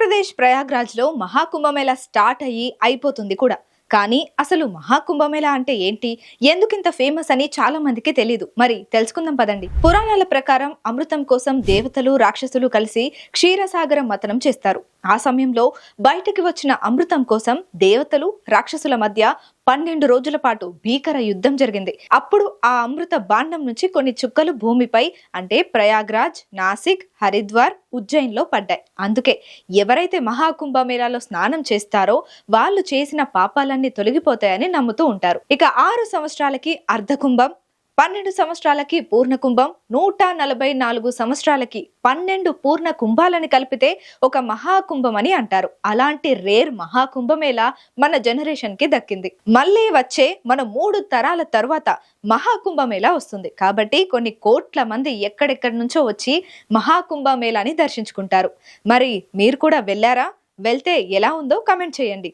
Uttar Pradesh ప్రయాగ్రాజ్లో Maha Kumbh Mela start అయ్యి అయిపోతుంది కూడా. కానీ అసలు మహాకుంభమేళా అంటే ఏంటి? ఎందుకింత ఫేమస్ అని చాలా మందికి తెలియదు మరి తెలుసుకుందాం పదండి. పురాణాల ప్రకారం అమృతం కోసం దేవతలు రాక్షసులు కలిసి క్షీరసాగరం మతనం చేస్తారు. ఆ సమయంలో బయటకు వచ్చిన అమృతం కోసం దేవతలు రాక్షసుల మధ్య పన్నెండు రోజుల పాటు భీకర యుద్ధం జరిగింది. అప్పుడు ఆ అమృత బాండం నుంచి కొన్ని చుక్కలు భూమిపై అంటే ప్రయాగ్రాజ్ నాసిక్ హరిద్వార్ ఉజ్జయిన్లో పడ్డాయి. అందుకే ఎవరైతే మహాకుంభమేళాలో స్నానం చేస్తారో వాళ్ళు చేసిన పాపాలన్నీ తొలగిపోతాయని నమ్ముతూ ఉంటారు. ఇక ఆరు సంవత్సరాలకి అర్ధకుంభం పన్నెండు సంవత్సరాలకి పూర్ణ కుంభం నూట నలభై నాలుగు సంవత్సరాలకి పన్నెండు పూర్ణ కుంభాలని కలిపితే ఒక మహాకుంభం అని అంటారు. అలాంటి రేర్ మహాకుంభమేళా మన జనరేషన్కి దక్కింది. మళ్ళీ వచ్చే మన మూడు తరాల తర్వాత మహాకుంభమేళా వస్తుంది. కాబట్టి కొన్ని కోట్ల మంది ఎక్కడెక్కడి నుంచో వచ్చి మహాకుంభమేళాని దర్శించుకుంటారు. మరి మీరు కూడా వెళ్ళారా? వెళ్తే ఎలా ఉందో కమెంట్ చేయండి.